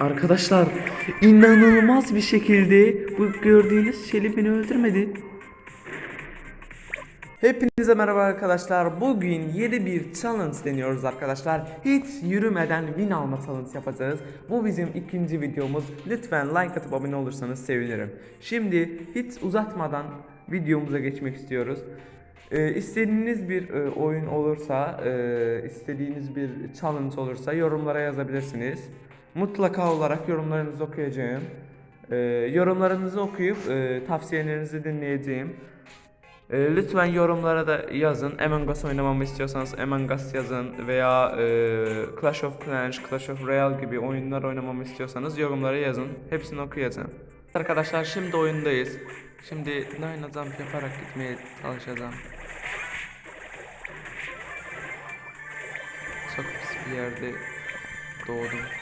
Arkadaşlar inanılmaz bir şekilde bu gördüğünüz Şeli beni öldürmedi. Hepinize merhaba arkadaşlar. Bugün yeni bir challenge deniyoruz arkadaşlar. Hiç yürümeden win alma challenge yapacağız. Bu bizim ikinci videomuz. Lütfen like atıp abone olursanız sevinirim. Şimdi hiç uzatmadan videomuza geçmek istiyoruz. Ee, istediğiniz bir e, oyun olursa, e, istediğiniz bir challenge olursa yorumlara yazabilirsiniz. Mutlaka olarak yorumlarınızı okuyacağım. Ee, yorumlarınızı okuyup e, tavsiyelerinizi dinleyeceğim. Ee, lütfen yorumlara da yazın. Among Us oynamamı istiyorsanız Among Us yazın veya e, Clash of Clans, Clash of Royale gibi oyunlar oynamamı istiyorsanız yorumlara yazın. Hepsini okuyacağım. Arkadaşlar şimdi oyundayız. Şimdi line jump yaparak gitmeye çalışacağım. Çok pis bir yerde doğdum.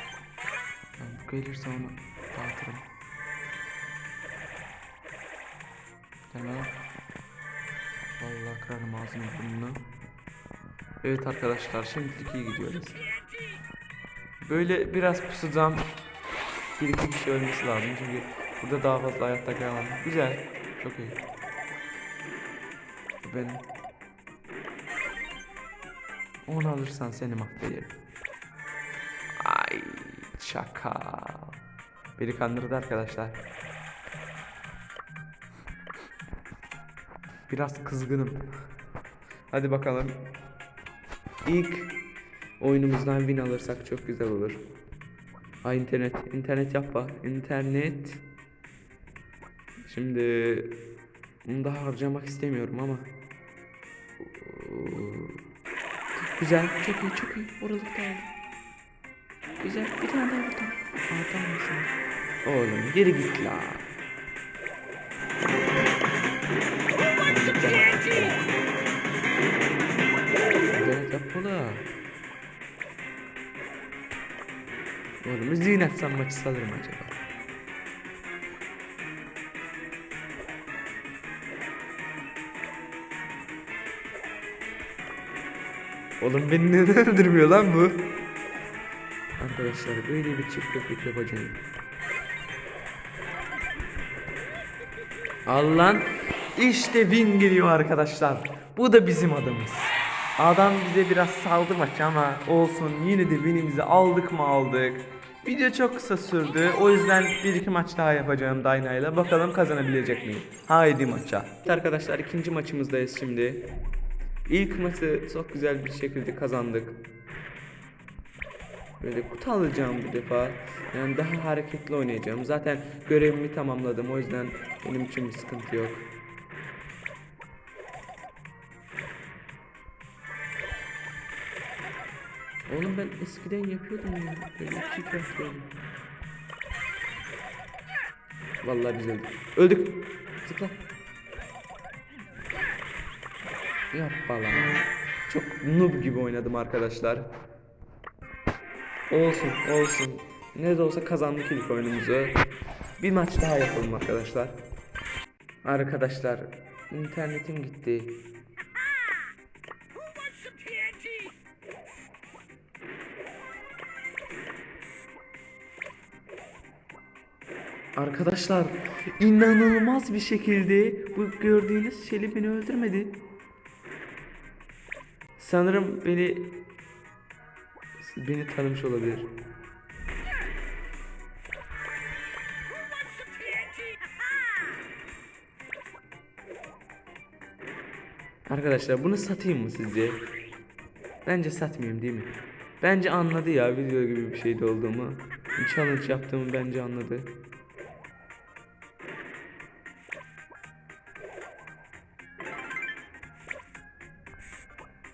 Gelirse onu dağıtırım. Gelme lan. Vallahi kırarım ağzını burnunu. Evet arkadaşlar şimdilik iyi gidiyoruz. Böyle biraz pusacağım. Bir iki kişi ölmesi lazım çünkü burada daha fazla hayatta kalamam. Güzel. Çok iyi. Bu benim. Onu alırsan seni mahvederim. Şaka. Beni kandırdı arkadaşlar. Biraz kızgınım. Hadi bakalım. İlk oyunumuzdan win alırsak çok güzel olur. Ay internet, internet yapma. İnternet. Şimdi bunu daha harcamak istemiyorum ama. Güzel, çok iyi, çok iyi. Oralık da aldım. Güzel, bir tane daha buradan. Tamam mısın? Oğlum geri git la. Evet yapmalı. Oğlum zinet sanmaçı sanırım acaba. Oğlum beni neden öldürmüyor lan bu? Arkadaşlar böyle bir çift köpek yapacağım. Allah'ın işte win geliyor arkadaşlar. Bu da bizim adımız. Adam bize biraz saldı maç ama olsun yine de winimizi aldık mı aldık. Video çok kısa sürdü. O yüzden bir iki maç daha yapacağım Dayna ile. Bakalım kazanabilecek miyim? Haydi maça. Arkadaşlar ikinci maçımızdayız şimdi. İlk maçı çok güzel bir şekilde kazandık. Böyle kutu alacağım bu defa. Yani daha hareketli oynayacağım. Zaten görevimi tamamladım. O yüzden benim için bir sıkıntı yok. Oğlum ben eskiden yapıyordum ya. Böyle iki yapıyordum. Vallahi biz öldük. Öldük. Zıpla. Yapma lan. Çok noob gibi oynadım arkadaşlar. Olsun olsun. Ne de olsa kazandık ilk oyunumuzu. Bir maç daha yapalım arkadaşlar. Arkadaşlar internetim gitti. Arkadaşlar inanılmaz bir şekilde bu gördüğünüz Şeli beni öldürmedi. Sanırım beni beni tanımış olabilir. Arkadaşlar bunu satayım mı sizce? Bence satmayayım değil mi? Bence anladı ya video gibi bir şeyde olduğumu. Challenge yaptığımı bence anladı.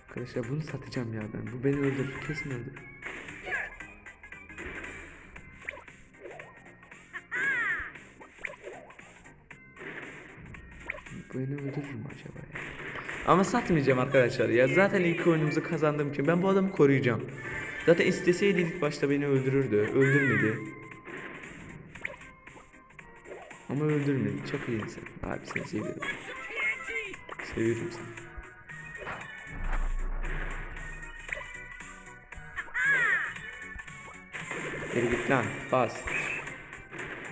Arkadaşlar bunu satacağım ya ben. Bu beni öldürür. Kesin öldürür. Bu beni öldürür mü acaba ya? Ama satmayacağım arkadaşlar ya. Zaten ilk oyunumuzu kazandığım için ben bu adamı koruyacağım. Zaten isteseydi ilk başta beni öldürürdü. Öldürmedi. Ama öldürmedi. Çok iyi insan. Abi seni seviyorum. Seviyorum seni. Yürü git lan bas.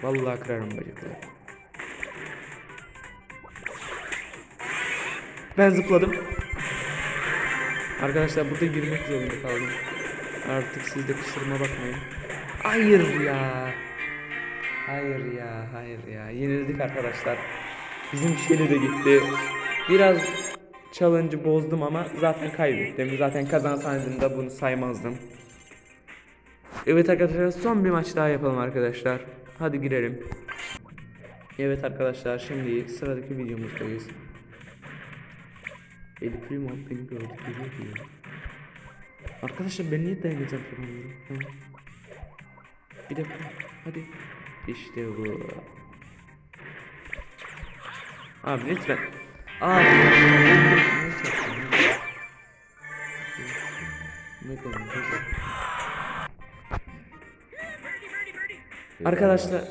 Vallahi kırarım bacakları. Ben zıpladım. Arkadaşlar burada girmek zorunda kaldım. Artık siz de kusuruma bakmayın. Hayır ya. Hayır ya, hayır ya. Yenildik arkadaşlar. Bizim Şeli de gitti. Biraz challenge'ı bozdum ama zaten kaybettim. Zaten kazansaydım da bunu saymazdım. Evet arkadaşlar son bir maç daha yapalım arkadaşlar. Hadi girelim. Evet arkadaşlar şimdi sıradaki videomuzdayız. El Primo beni gördü geliyor diyor. Arkadaşlar ben niye dayanacağım yapamıyorum? Hı? Bir dakika hadi. İşte bu. Abi lütfen. Abi. Ne kadar. Arkadaşlar.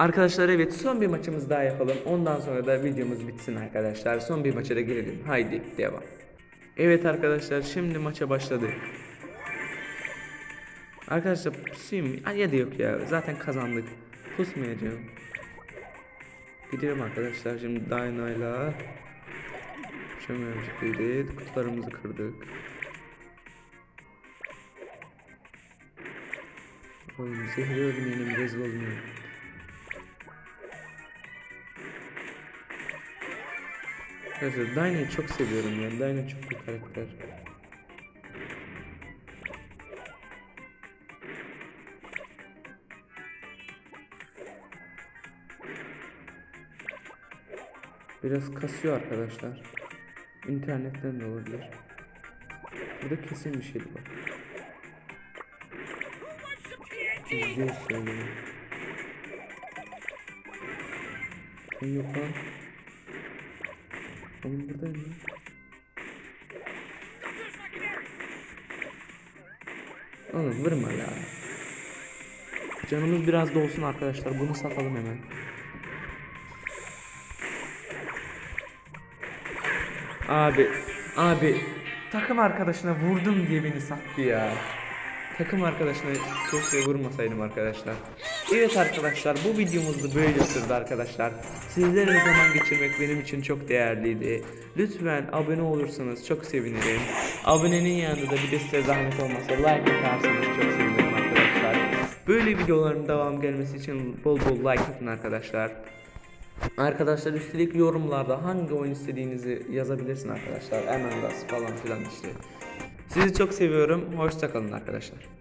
Arkadaşlar evet son bir maçımız daha yapalım. Ondan sonra da videomuz bitsin arkadaşlar. Son bir maça da girelim. Haydi devam. Evet arkadaşlar şimdi maça başladık. Arkadaşlar pusayım. Ay ya da yok ya. Zaten kazandık. Pusmayacağım. Gidiyorum arkadaşlar şimdi Dyna'yla. Çömercikliydi. Kutularımızı kırdık. Oğlum zehri ölmeyelim rezil olmayalım. Arkadaşlar Dyna'yı çok seviyorum ya. Dyna çok bir karakter. Biraz kasıyor arkadaşlar. İnternetten de olabilir. Burada kesin bir şey var. Yüzde söylüyorum. Sen yok lan. Oğlum buradayım lan. Oğlum vurma ya. Canımız biraz da olsun arkadaşlar. Bunu satalım hemen. Abi, abi takım arkadaşına vurdum diye beni sattı ya. Takım arkadaşına keşke vurmasaydım arkadaşlar. Evet arkadaşlar bu videomuz da böyle sürdü arkadaşlar. Sizlerle zaman geçirmek benim için çok değerliydi. Lütfen abone olursanız çok sevinirim. Abonenin yanında da bir de size zahmet olmasa like atarsanız çok sevinirim arkadaşlar. Böyle videoların devam gelmesi için bol bol like atın arkadaşlar. Arkadaşlar üstelik yorumlarda hangi oyun istediğinizi yazabilirsin arkadaşlar. Among Us falan filan işte. Sizi çok seviyorum. Hoşçakalın arkadaşlar.